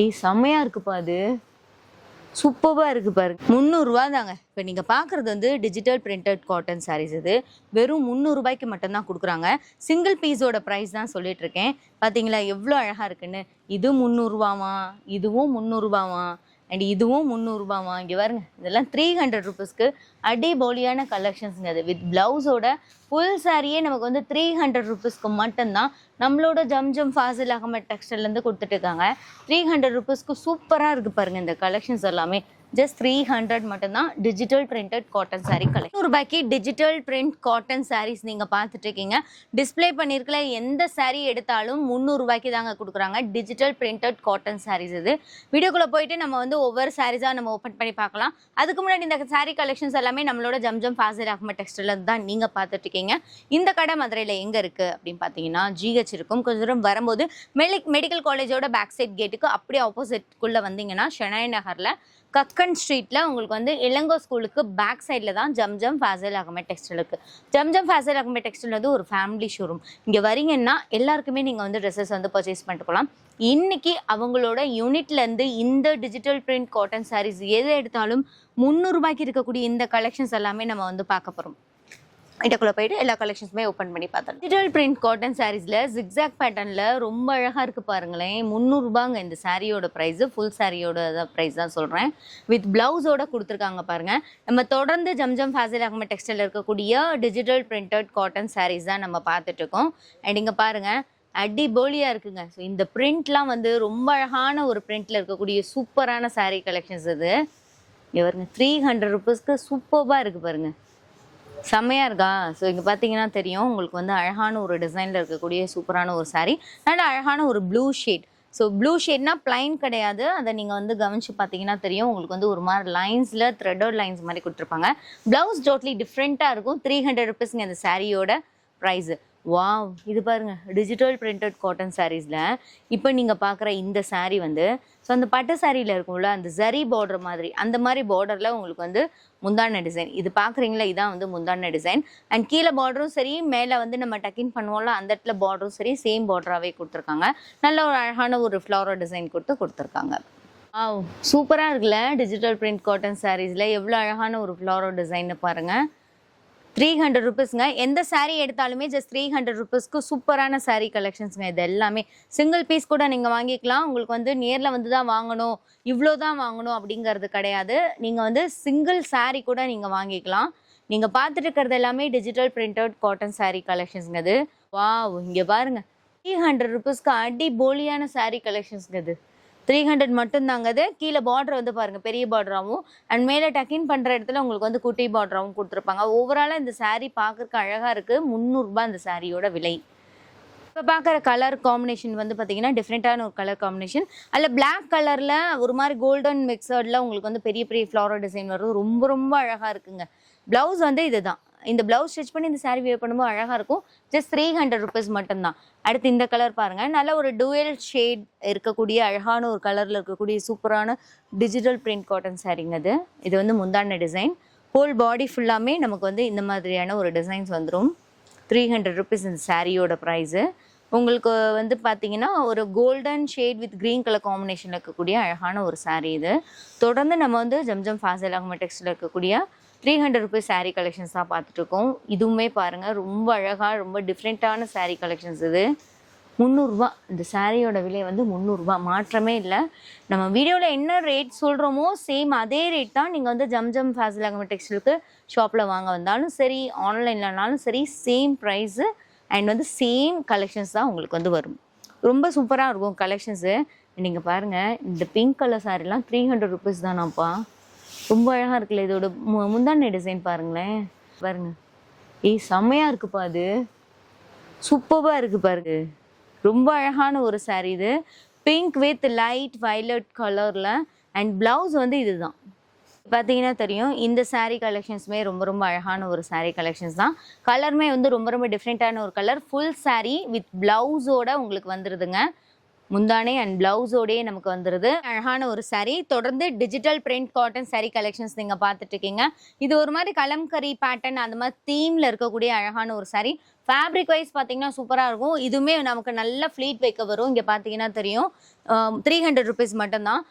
ஏய் செம்மையா இருக்குப்பா அது. சூப்பராக இருக்கு பாரு. முந்நூறுரூவா தாங்க இப்போ நீங்கள் பார்க்குறது வந்து டிஜிட்டல் பிரிண்டட் காட்டன் சாரீஸ் இது. வெறும் முந்நூறுரூபாய்க்கு மட்டும்தான் கொடுக்குறாங்க. சிங்கிள் பீஸோட ப்ரைஸ் தான் சொல்லிட்டு இருக்கேன். பார்த்தீங்களா எவ்வளோ அழகாக இருக்குன்னு. இது முந்நூறுரூவாமா இதுவும் முந்நூறுரூபாவா அண்ட் இதுவும் முந்நூறுரூபா வாங்கி பாருங்க. இதெல்லாம் த்ரீ ஹண்ட்ரட் ருபீஸ்க்கு அடிபோலியான கலெக்ஷன்ஸுங்க அது. வித் ப்ளவுஸோட ஃபுல் சாரியே நமக்கு வந்து த்ரீ ஹண்ட்ரட் ருபீஸ்க்கு மட்டும்தான் நம்மளோட ஜம்ஜம் ஃபாசில் அகமட் டெக்ஸ்டைல்லேருந்து கொடுத்துட்டு இருக்காங்க. த்ரீ ஹண்ட்ரட் ருபீஸ்க்கு சூப்பராக இருக்குது பாருங்கள் இந்த கலெக்ஷன்ஸ் எல்லாமே. ஜஸ்ட் த்ரீ ஹண்ட்ரட் மட்டும்தான் digital printed cotton sari collect ரூபாய்க்கு டிஜிட்டல் பிரிண்ட் காட்டன் சாரீஸ் நீங்கள் பார்த்துட்டு இருக்கீங்க டிஸ்பிளே பண்ணியிருக்கல எந்த சாரீ எடுத்தாலும் முந்நூறுரூபாய்க்கு தாங்க கொடுக்குறாங்க. டிஜிட்டல் பிரிண்டட் காட்டன் சாரீஸ் இது. வீடியோக்குள்ளே போயிட்டு நம்ம வந்து ஒவ்வொரு சாரீஸாக நம்ம ஓப்பன் பண்ணி பார்க்கலாம். அதுக்கு முன்னாடி இந்த சாரீ கலெக்ஷன்ஸ் எல்லாமே நம்மளோட ஜம்ஜம் ஃபாசில் அகமட் டெக்ஸ்டைல் தான் நீங்கள் பார்த்துட்டு இருக்கீங்க இந்த கடை மதுரையில் எங்கே இருக்குது அப்படின்னு பார்த்தீங்கன்னா ஜிஹெச் இருக்கும். கொஞ்சம் தூரம் வரும்போது மெலி மெடிக்கல் காலேஜோட பேக் சைட் கேட்டுக்கு அப்படியே ஆப்போசிட்குள்ளே வந்தீங்கன்னா ஷெனாய் நகரில் கக்கன் ஸ்ட்ரீட்டில் உங்களுக்கு வந்து இளங்கோ ஸ்கூலுக்கு பேக் சைடில் தான் ஜம்ஜம் ஃபேசல் அகமே டெக்ஸ்டைல் இருக்குது ஜம்ஜம் ஃபேசல் அகமே டெக்ஸ்டைல் வந்து ஒரு ஃபேமிலி ஷோரூம் இங்கே வரீங்கன்னா எல்லாருக்குமே நீங்கள் வந்து ட்ரெஸ்ஸஸ் வந்து பர்ச்சேஸ் பண்ணிட்டு போகலாம் அவங்களோட யூனிட்லேருந்து இந்த டிஜிட்டல் பிரிண்ட் காட்டன் சாரீஸ் எது எடுத்தாலும் முந்நூறுபாய்க்கு இருக்கக்கூடிய இந்த கலெக்ஷன்ஸ் எல்லாமே நம்ம வந்து பார்க்க போகிறோம் இதுக்குள்ளே போயிட்டு எல்லா கலெக்ஷன்ஸுமே ஓப்பன் பண்ணி பார்த்தோம். டிஜிட்டல் பிரிண்ட் காட்டன் சாரீஸில் ஜிக்ஸாக் பேட்டர்னில் ரொம்ப அழகாக இருக்குது பாருங்களேன். முந்நூறுபாங்க இந்த சாரியோட ப்ரைஸு ஃபுல் சாரியோட ப்ரைஸ் தான் சொல்கிறேன் வித் ப்ளவுஸோட கொடுத்துருக்காங்க பாருங்கள் நம்ம தொடர்ந்து ஜம்ஜம் ஃபேசில் அகம டெக்ஸ்டைல் இருக்கக்கூடிய டிஜிட்டல் பிரிண்டட் காட்டன் சாரீஸ் தான் நம்ம பார்த்துட்ருக்கோம் அண்ட் இங்கே பாருங்கள் அடிபோலியாக இருக்குங்க. ஸோ இந்த பிரிண்ட்லாம் வந்து ரொம்ப அழகான ஒரு பிரிண்ட்டில் இருக்கக்கூடிய சூப்பரான சாரீ கலெக்ஷன்ஸ் இது. இவருங்க த்ரீ ஹண்ட்ரட் ருபீஸ்க்கு சூப்பராக இருக்குது பாருங்கள் செம்மையாக இருக்கா? ஸோ இங்கே பார்த்தீங்கன்னா தெரியும் உங்களுக்கு வந்து அழகான ஒரு டிசைனில் இருக்கக்கூடிய சூப்பரான ஒரு சாரீ நல்ல அழகான ஒரு ப்ளூ ஷேட் ஸோ ப்ளூ ஷேட்னா பிளைன் கிடையாது. அதை நீங்கள் வந்து கவனித்து பார்த்தீங்கன்னா தெரியும். உங்களுக்கு வந்து ஒரு மாதிரி லைன்ஸில் த்ரெட்டட் லைன்ஸ் மாதிரி கொடுத்துருப்பாங்க. ப்ளவுஸ் டோட்லி டிஃப்ரெண்ட்டாக இருக்கும். த்ரீ ஹண்ட்ரட் ருபீஸ்ங்க இந்த சாரியோட ப்ரைஸு வாவ். இது பாருங்க டிஜிட்டல் பிரிண்டட் காட்டன் சாரீஸில் இப்போ நீங்கள் பார்க்குற இந்த சாரீ வந்து ஸோ அந்த பட்டு சாரியில் இருக்கும்ல அந்த ஜரி பார்டர் மாதிரி அந்த மாதிரி பார்டரில் உங்களுக்கு வந்து முந்தான டிசைன் இது பார்க்குறீங்களா இதான் வந்து முந்தான டிசைன் அண்ட் கீழே பார்டரும் சரி மேலே வந்து நம்ம டக்கின் பண்ணுவோம்ல அந்த இடத்துல பார்டரும் சரி சேம் பார்டராகவே கொடுத்துருக்காங்க. நல்ல ஒரு அழகான ஒரு ஃப்ளவரோ டிசைன் கொடுத்து கொடுத்துருக்காங்க. ஆ சூப்பராக இருக்குல்ல டிஜிட்டல் பிரிண்ட் காட்டன் சாரீஸில் எவ்வளோ அழகான ஒரு ஃப்ளவரோ டிசைன்னு பாருங்கள் த்ரீ ஹண்ட்ரட் ருபீஸ்ங்க எந்த சாரீ எடுத்தாலுமே ஜஸ்ட் த்ரீ ஹண்ட்ரட் ருபீஸ்க்கு சூப்பரான சாரீ கலெக்ஷன்ஸுங்க இது எல்லாமே. சிங்கிள் பீஸ் கூட நீங்கள் வாங்கிக்கலாம். உங்களுக்கு வந்து நேரில் வந்து தான் வாங்கணும். இவ்வளோ தான் வாங்கணும் அப்படிங்கிறது கிடையாது. நீங்கள் வந்து சிங்கிள் சாரீ கூட நீங்கள் வாங்கிக்கலாம். நீங்கள் பார்த்துட்டு இருக்கிறது எல்லாமே டிஜிட்டல் பிரிண்டட் காட்டன் சாரீ கலெக்ஷன்ஸுங்க இது. வாவ் இங்கே பாருங்க. த்ரீ ஹண்ட்ரட் ருபீஸ்க்கு அடி போலியான சாரீ கலெக்ஷன்ஸ்ங்க இது. த்ரீ ஹண்ட்ரட் மட்டும்தாங்க அது கீழே பார்டர் வந்து பாருங்க பெரிய பார்டராகவும் அண்ட் மேலே டக்கின் பண்ணுற இடத்துல உங்களுக்கு வந்து குட்டி பார்டராகவும் கொடுத்துருப்பாங்க. ஓவராலாக இந்த சாரீ பார்க்குறக்கு அழகாக இருக்குது முந்நூறுரூபா இந்த சாரியோட விலை. இப்போ பார்க்குற கலர் காம்பினேஷன் வந்து பார்த்தீங்கன்னா டிஃப்ரெண்ட்டான ஒரு கலர் காம்பினேஷன் அதில் பிளாக் கலரில் ஒரு மாதிரி கோல்டன் மிக்சர்டில் உங்களுக்கு வந்து பெரிய பெரிய ஃப்ளாரோ டிசைன் வரும் ரொம்ப ரொம்ப அழகாக இருக்குங்க. ப்ளவுஸ் வந்து இதுதான். இந்த ப்ளவுஸ் ஸ்டிச் பண்ணி இந்த saree வியர் பண்ணும்போது அழகாக இருக்கும். ஜஸ்ட் த்ரீ ஹண்ட்ரட் ருபீஸ் மட்டும்தான். அடுத்து இந்த கலர் பாருங்கள் நல்ல ஒரு டுவெல் ஷேட் இருக்கக்கூடிய அழகான ஒரு கலரில் இருக்கக்கூடிய சூப்பரான டிஜிட்டல் பிரிண்ட் காட்டன் சாரீங்க அது. இது வந்து முந்தான டிசைன் ஹோல் பாடி ஃபுல்லாமே நமக்கு வந்து இந்த மாதிரியான ஒரு டிசைன்ஸ் வந்துடும் த்ரீ ஹண்ட்ரட் ருபீஸ் இந்த சாரியோட ப்ரைஸு உங்களுக்கு வந்து பார்த்தீங்கன்னா ஒரு golden shade with green colour காம்பினேஷனில் இருக்கக்கூடிய அழகான ஒரு சாரீ இது. தொடர்ந்து நம்ம வந்து ஜம்ஜம் ஃபாசல் அகமெடெக்ஸில் இருக்கக்கூடிய three hundred rupees sari collections தான் பார்த்துட்டு இருக்கோம். இதுவுமே பாருங்கள் ரொம்ப அழகாக ரொம்ப டிஃப்ரெண்ட்டான சாரீ கலெக்ஷன்ஸ் இது. முந்நூறுரூவா இந்த சாரியோட விலை வந்து முந்நூறுரூவா மாற்றமே இல்லை. நம்ம வீடியோவில் என்ன ரேட் சொல்கிறோமோ சேம் அதே ரேட் தான் நீங்கள் வந்து ஜம்ஜம் ஃபேசில் டெக்ஸ்டைலுக்கு ஷாப்பில் வாங்க வந்தாலும் சரி ஆன்லைன்லனாலும் சரி சேம் ப்ரைஸு அண்ட் வந்து சேம் கலெக்ஷன்ஸ் தான் உங்களுக்கு வந்து வரும். ரொம்ப சூப்பராக இருக்கும் கலெக்ஷன்ஸு நீங்கள் பாருங்கள் இந்த பிங்க் கலர் சாரீலாம் த்ரீ ஹண்ட்ரட் ருபீஸ் தானாப்பா. ரொம்ப அழகாக இருக்குல்ல இதோட மு- முந்தானை டிசைன் பாருங்களேன். பாருங்க. ஏய் செம்மையாக இருக்குப்பா அது. சூப்பராக இருக்கு பாருங்க. ரொம்ப அழகான ஒரு சாரீ இது. பிங்க் வித் லைட் வைலட் கலரில் அண்ட் ப்ளவுஸ் வந்து இதுதான். பார்த்தீங்கன்னா தெரியும் இந்த சாரீ கலெக்ஷன்ஸுமே ரொம்ப ரொம்ப அழகான ஒரு சாரீ கலெக்ஷன்ஸ் தான். கலருமே வந்து ரொம்ப ரொம்ப டிஃப்ரெண்ட்டான ஒரு கலர் ஃபுல் சாரீ வித் ப்ளவுஸோட உங்களுக்கு வந்துடுதுங்க முந்தானே அண்ட் ப்ளவுஸோடயே நமக்கு வந்துடுது அழகான ஒரு சாரீ தொடர்ந்து digital print cotton sari collections நீங்கள் பார்த்துட்டு இருக்கீங்க. இது ஒரு மாதிரி கலம்கரி பேட்டர்ன் அந்த மாதிரி தீமில் இருக்கக்கூடிய அழகான ஒரு சாரீ ஃபேப்ரிக் வைஸ் பார்த்தீங்கன்னா சூப்பராக இருக்கும். இதுவுமே நமக்கு நல்ல ஃப்ளீட் வைக்க வரும். இங்கே பார்த்தீங்கன்னா தெரியும். த்ரீ ஹண்ட்ரட் ருபீஸ் மட்டும்தான்.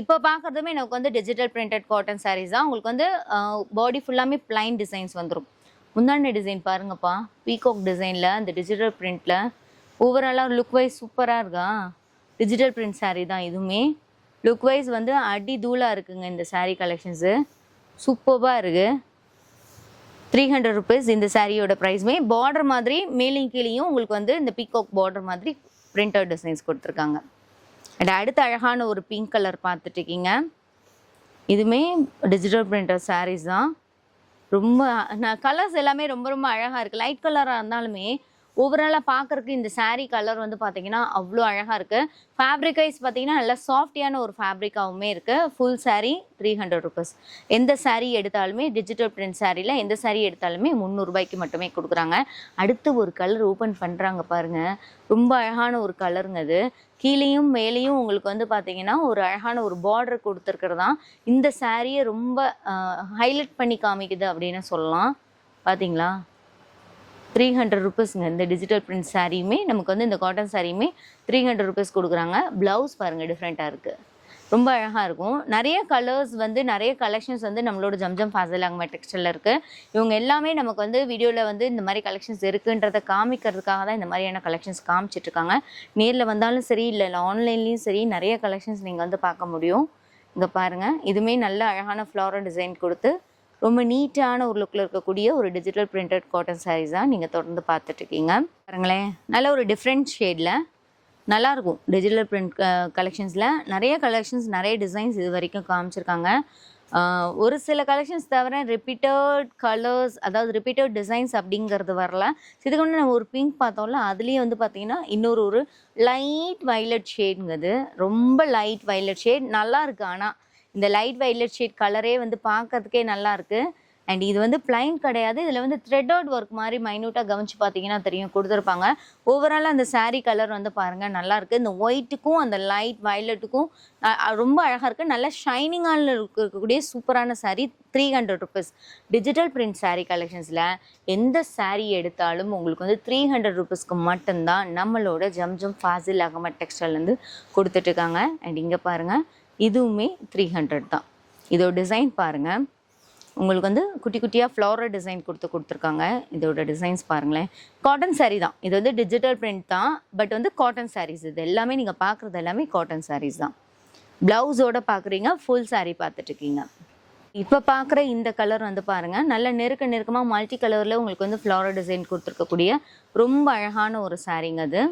இப்போ பார்க்குறதுமே எனக்கு வந்து டிஜிட்டல் பிரிண்டட் காட்டன் சாரீஸ் தான். உங்களுக்கு வந்து பாடி ஃபுல்லாமே பிளைன் டிசைன்ஸ் வந்துடும் முந்தாண்டி டிசைன் பாருங்கப்பா. பீகாக் டிசைனில் அந்த டிஜிட்டல் பிரிண்டில் ஓவராலாக லுக் வைஸ் சூப்பராக இருக்கா? டிஜிட்டல் பிரிண்ட் சாரீ தான் இதுவுமே. லுக் வைஸ் வந்து அடி தூளாக இருக்குங்க இந்த சாரீ கலெக்ஷன்ஸு சூப்பராக இருக்குது த்ரீ ஹண்ட்ரட் ருபீஸ் இந்த சாரியோட ப்ரைஸுமே பார்டர் மாதிரி மேலையும் கீழேயும் உங்களுக்கு வந்து இந்த பீகாக் பார்டர் மாதிரி பிரிண்டட் டிசைன்ஸ் கொடுத்துருக்காங்க. அண்ட் அடுத்த அழகான ஒரு பிங்க் கலர் பார்த்துட்டு இருக்கீங்க இதுவுமே டிஜிட்டல் பிரிண்டர் சாரீஸ் தான். ரொம்ப நான் கலர்ஸ் எல்லாமே ரொம்ப ரொம்ப அழகாக இருக்குது லைட் கலராக இருந்தாலுமே ஓவராலாக பார்க்குறக்கு இந்த சாரீ கலர் வந்து பார்த்தீங்கன்னா அவ்வளோ அழகாக இருக்குது ஃபேப்ரிக் வைஸ் பார்த்தீங்கன்னா நல்லா சாஃப்டியான ஒரு ஃபேப்ரிக்காகவுமே இருக்குது full sari three hundred rupees எந்த சாரீ எடுத்தாலுமே டிஜிட்டல் பிரிண்ட் சாரியில் எந்த சாரீ எடுத்தாலுமே முந்நூறுபாய்க்கு மட்டுமே கொடுக்குறாங்க. அடுத்து ஒரு கலர் ஓப்பன் பண்ணுறாங்க பாருங்கள் ரொம்ப அழகான ஒரு கலருங்க அது கீழேயும் மேலேயும் உங்களுக்கு வந்து பார்த்தீங்கன்னா ஒரு அழகான ஒரு பார்டர் கொடுத்துருக்கிறது தான் இந்த சாரியை ரொம்ப ஹைலைட் பண்ணி காமிக்குது அப்படின்னு சொல்லலாம். பார்த்தீங்களா த்ரீ ஹண்ட்ரட் ருபீஸ்ங்க இந்த டிஜிட்டல் பிரிண்ட் சாரியுமே நமக்கு வந்து இந்த காட்டன் சாரியுமே த்ரீ ஹண்ட்ரட் ருபீஸ் கொடுக்குறாங்க. ப்ளவுஸ் பாருங்கள் டிஃப்ரெண்ட்டாக இருக்குது ரொம்ப அழகாக இருக்கும். நிறைய கலர்ஸ் வந்து நிறைய கலெக்ஷன்ஸ் வந்து நம்மளோட ஜம்ஜம் ஃபாசல் அங்கே டெக்ஸ்டைலில் இருக்குது இவங்க எல்லாமே நமக்கு வந்து வீடியோவில் வந்து இந்த மாதிரி கலெக்ஷன்ஸ் இருக்குன்றதை காமிக்கிறதுக்காக தான் இந்த மாதிரியான கலெக்ஷன்ஸ் காமிச்சிட்ருக்காங்க. நேரில் வந்தாலும் சரி இல்லை இல்லை ஆன்லைன்லேயும் சரி நிறைய கலெக்ஷன்ஸ் நீங்கள் வந்து பார்க்க முடியும். இங்கே பாருங்கள் இதுவுமே நல்ல அழகான ஃப்ளாரல் டிசைன் கொடுத்து ரொம்ப நீட்டான ஒரு லுக்கில் இருக்கக்கூடிய ஒரு டிஜிட்டல் பிரிண்டட் காட்டன் சாரீஸ் தான் நீங்கள் தொடர்ந்து பார்த்துட்ருக்கீங்க. பாருங்களேன் நல்ல ஒரு டிஃப்ரெண்ட் ஷேடில் நல்லாயிருக்கும் டிஜிட்டல் பிரிண்ட் கலெக்ஷன்ஸில் நிறைய கலெக்ஷன்ஸ் நிறைய டிசைன்ஸ் இது வரைக்கும் காமிச்சிருக்காங்க. ஒரு சில கலெக்ஷன்ஸ் தவிர ரிப்பீட்டட் கலர்ஸ் அதாவது ரிப்பீட்டட் டிசைன்ஸ் அப்படிங்கிறது வரல. இதுக்கு முன்னாடி நம்ம ஒரு பிங்க் பார்த்தோம்ல அதுலேயே வந்து பார்த்தீங்கன்னா இன்னொரு ஒரு லைட் வைலட் ஷேடுங்கிறது ரொம்ப லைட் வைலட் ஷேட் நல்லா இருக்குது ஆனால் இந்த லைட் வைலட் ஷேட் கலரே வந்து பார்க்கறதுக்கே நல்லாயிருக்கு அண்ட் இது வந்து பிளைன் கிடையாது. இதில் வந்து த்ரெட் அவுட் ஒர்க் மாதிரி மைனூட்டாக கவனிச்சு பார்த்தீங்கன்னா தெரியும். கொடுத்துருப்பாங்க. ஓவராலாக அந்த சாரீ கலர் வந்து பாருங்கள் நல்லாயிருக்கு இந்த ஒயிட்டுக்கும் அந்த லைட் வயலட்டுக்கும் ரொம்ப அழகாக இருக்குது நல்லா ஷைனிங்கான இருக்கக்கூடிய சூப்பரான sari three hundred rupees digital print sari கலெக்ஷன்ஸில் எந்த சாரீ எடுத்தாலும் உங்களுக்கு வந்து த்ரீ ஹண்ட்ரட் ருபீஸ்க்கு மட்டும்தான் நம்மளோட ஜம்ஜம் ஃபாசில் அகமட் டெக்ஸ்டைல்லேருந்து கொடுத்துட்ருக்காங்க அண்ட் இங்கே பாருங்கள் இதுவுமே த்ரீ ஹண்ட்ரட் தான். இதோட டிசைன் பாருங்கள் உங்களுக்கு வந்து குட்டி குட்டியாக ஃப்ளவரல் டிசைன் கொடுத்து கொடுத்துருக்காங்க. இதோட டிசைன்ஸ் பாருங்களேன். காட்டன் சாரீ தான். இது வந்து டிஜிட்டல் பிரிண்ட் தான். பட் வந்து காட்டன் சாரீஸ் இது எல்லாமே நீங்கள் பார்க்குறது எல்லாமே காட்டன் சாரீஸ் தான். ப்ளவுஸோட பார்க்குறீங்க ஃபுல் சாரீ பார்த்துட்ருக்கீங்க இப்போ பார்க்குற இந்த கலர் வந்து பாருங்கள் நல்ல நெருக்க நெருக்கமாக மல்டி கலரில் உங்களுக்கு வந்து ஃப்ளவரல் டிசைன் கொடுத்துருக்கக்கூடிய ரொம்ப அழகான ஒரு சாரீங்க அது.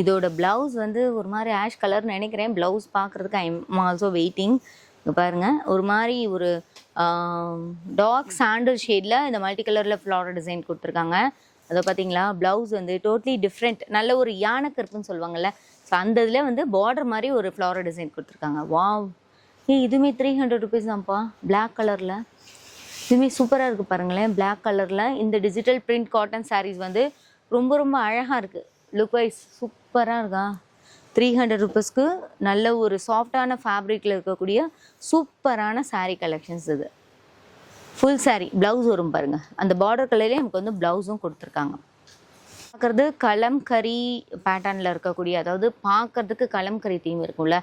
இதோட ப்ளவுஸ் வந்து ஒரு மாதிரி ஆஷ் கலர் நினைக்கிறேன். ப்ளவுஸ் பார்க்குறதுக்கு ஐம் ஆல்சோ வெயிட்டிங் இங்கே பாருங்கள் ஒரு மாதிரி ஒரு டார்க் சாண்டல் ஷேடில் இந்த மல்டி கலரில் ஃப்ளவரல் டிசைன் கொடுத்துருக்காங்க. அதை பார்த்தீங்களா ப்ளவுஸ் வந்து டோட்லி டிஃப்ரெண்ட் நல்ல ஒரு யானை கருப்புன்னு சொல்லுவாங்கல்ல. ஸோ அந்த இதில் வந்து பார்டர் மாதிரி ஒரு ஃப்ளவரல் டிசைன் கொடுத்துருக்காங்க. வாவ் ஏ இதுவுமே த்ரீ ஹண்ட்ரட் ருபீஸ் தான்ப்பா. பிளாக் கலரில் இதுவுமே சூப்பராக இருக்குது பாருங்களேன். பிளாக் கலரில் இந்த டிஜிட்டல் பிரிண்ட் காட்டன் சாரீஸ் வந்து ரொம்ப ரொம்ப அழகாக இருக்குது லுக் வைஸ் சூப்பராக இருக்கா? த்ரீ ஹண்ட்ரட் ருபீஸ்க்கு நல்ல ஒரு சாஃப்டான ஃபேப்ரிக்கில் இருக்கக்கூடிய சூப்பரான சாரீ கலெக்ஷன்ஸ் இது. ஃபுல் சாரீ ப்ளவுஸ் வரும் பாருங்கள் அந்த பார்டர் கலர்லேயே நமக்கு வந்து ப்ளவுஸும் கொடுத்துருக்காங்க. பார்க்குறது கலம்கரி பேட்டர்னில் இருக்கக்கூடிய அதாவது பார்க்கறதுக்கு கலம்கரி தீம் இருக்கும்ல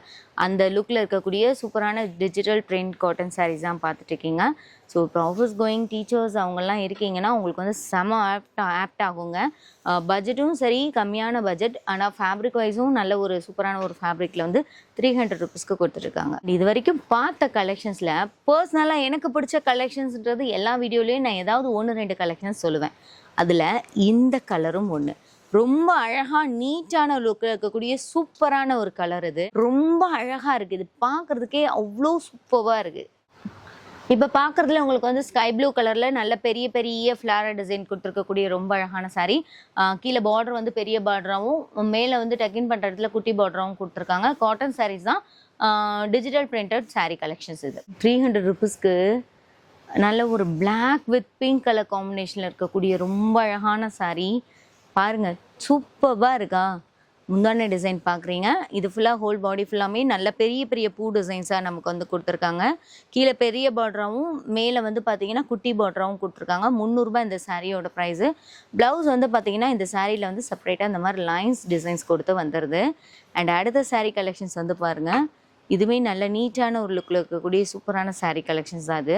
அந்த லுக்கில் இருக்கக்கூடிய சூப்பரான டிஜிட்டல் பிரிண்ட் காட்டன் சாரீஸ் தான் பார்த்துட்ருக்கீங்க ஸோ இப்போ ஆஃபீஸ் கோயிங் டீச்சர்ஸ் அவங்கெல்லாம் இருக்கீங்கன்னா உங்களுக்கு வந்து செம ஆப்ட் ஆப்ட் ஆகுங்க. பட்ஜெட்டும் சரி கம்மியான பட்ஜெட் ஆனால் ஃபேப்ரிக் வைஸும் நல்ல ஒரு சூப்பரான ஒரு ஃபேப்ரிக்கில் வந்து த்ரீ ஹண்ட்ரட் ருபீஸ்க்கு கொடுத்துட்ருக்காங்க இது வரைக்கும் பார்த்த கலெக்ஷன்ஸில் பர்சனலாக எனக்கு பிடிச்ச கலெக்ஷன்ஸ்ன்றது எல்லா வீடியோலையும் நான் ஏதாவது ஒன்று ரெண்டு கலெக்ஷன்ஸ் சொல்லுவேன். அதில் இந்த கலரும் ஒன்று ரொம்ப அழகாக நீட்டான லுக்கில் இருக்கக்கூடிய சூப்பரான ஒரு கலர் இது. ரொம்ப அழகாக இருக்குது இது பார்க்குறதுக்கே அவ்வளோ சூப்பராக இருக்குது இப்போ பார்க்குறதுல உங்களுக்கு வந்து ஸ்கை ப்ளூ கலரில் நல்ல பெரிய பெரிய ஃப்ளாரல் டிசைன் கொடுத்துருக்கக்கூடிய ரொம்ப அழகான saree. கீழே பார்டர் வந்து பெரிய பார்டராகவும் மேலே வந்து டக்கின் பண்ணுற இடத்துல குட்டி பார்டராகவும் கொடுத்துருக்காங்க. காட்டன் சாரீஸ் தான் டிஜிட்டல் பிரிண்டட் சாரீ கலெக்ஷன்ஸ் இது. த்ரீ ஹண்ட்ரட் ருபீஸ்க்கு நல்ல ஒரு பிளாக் வித் பிங்க் கலர் காம்பினேஷனில் இருக்கக்கூடிய ரொம்ப அழகான saree. பாருங்க சூப்பராக இருக்கா? முந்தான டிசைன் பார்க்குறீங்க இது ஃபுல்லாக ஹோல் பாடி ஃபுல்லாமே நல்ல பெரிய பெரிய பூ டிசைன்ஸாக நமக்கு வந்து கொடுத்துருக்காங்க. கீழே பெரிய பார்டராகவும் மேலே வந்து பார்த்தீங்கன்னா குட்டி பார்டராகவும் கொடுத்துருக்காங்க. முந்நூறுரூபா இந்த சாரியோட ப்ரைஸு ப்ளவுஸ் வந்து பார்த்தீங்கன்னா இந்த சாரியில் வந்து செப்பரேட்டாக இந்த மாதிரி லைன்ஸ் டிசைன்ஸ் கொடுத்து வந்துடுது அண்ட் அடுத்த சாரீ கலெக்ஷன்ஸ் வந்து பாருங்கள் இதுவுமே நல்ல நீட்டான ஒரு லுக்கில் இருக்கக்கூடிய சூப்பரான சாரீ கலெக்ஷன்ஸ் தான் அது.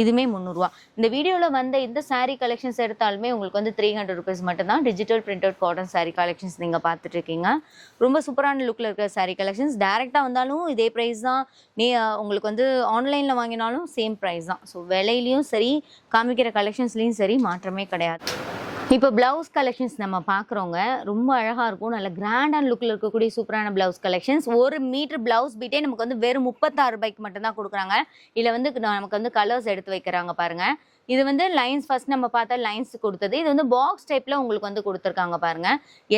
இதுவுமே முந்நூறுரூவா இந்த வீடியோவில் வந்த எந்த சாரீ கலெக்ஷன்ஸ் எடுத்தாலுமே உங்களுக்கு வந்து த்ரீ ஹண்ட்ரட் ருபீஸ் மட்டும்தான் digital printed cotton sari collections நீங்கள் பார்த்துட்டு இருக்கீங்க. ரொம்ப சூப்பரான லுக்கில் இருக்கிற சாரீ கலெக்ஷன்ஸ் டேரெக்டாக வந்தாலும் இதே ப்ரைஸ் தான். நீ உங்களுக்கு வந்து ஆன்லைனில் வாங்கினாலும் சேம் ப்ரைஸ் தான். ஸோ விலையிலையும் சரி காமிக்கிற கலெக்ஷன்ஸ்லேயும் சரி மாற்றமே கிடையாது. இப்போ பிளவுஸ் கலெக்ஷன்ஸ் நம்ம பார்க்குறோங்க ரொம்ப அழகாக இருக்கும். நல்ல கிராண்டான லுக்கில் இருக்கக்கூடிய சூப்பரான பிளவுஸ் கலெக்ஷன்ஸ் ஒரு மீட்டர் பிளவுஸ் பீட்டே நமக்கு வந்து வெறும் முப்பத்தாறு ரூபாய்க்கு மட்டும்தான் கொடுக்குறாங்க. இதில் வந்து நமக்கு வந்து கலர்ஸ் எடுத்து வைக்கிறாங்க பாருங்கள் இது வந்து லைன்ஸ் ஃபர்ஸ்ட் நம்ம பார்த்தா லைன்ஸ் கொடுத்தது. இது வந்து பாக்ஸ் டைப்பில் உங்களுக்கு வந்து கொடுத்துருக்காங்க பாருங்க.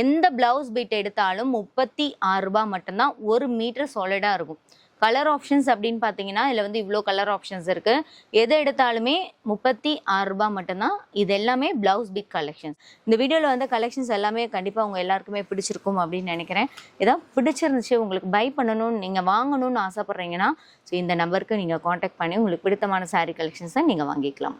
எந்த பிளவுஸ் பீட் எடுத்தாலும் முப்பத்தி ஆறு ரூபாய் மட்டும்தான் ஒரு மீட்டர் சாலிடாக இருக்கும். கலர் ஆப்ஷன்ஸ் அப்படின்னு பார்த்தீங்கன்னா இதில் வந்து இவ்வளோ கலர் ஆப்ஷன்ஸ் இருக்குது எது எடுத்தாலுமே முப்பத்தி ஆறு ரூபாய் மட்டும்தான். இது எல்லாமே ப்ளவுஸ் பிக் கலெக்ஷன்ஸ் இந்த வீடியோவில் வந்து கலெக்ஷன்ஸ் எல்லாமே கண்டிப்பாக உங்கள் எல்லாருக்குமே பிடிச்சிருக்கும் அப்படின்னு நினைக்கிறேன். ஏதாவது பிடிச்சிருந்துச்சு உங்களுக்கு பை பண்ணணும்னு நீங்கள் வாங்கணும்னு ஆசைப்பட்றீங்கன்னா ஸோ இந்த நம்பருக்கு நீங்கள் காண்டாக்ட் பண்ணி உங்களுக்கு பிடித்தமான சாரீ கலெக்ஷன்ஸை நீங்கள் வாங்கிக்கலாம்.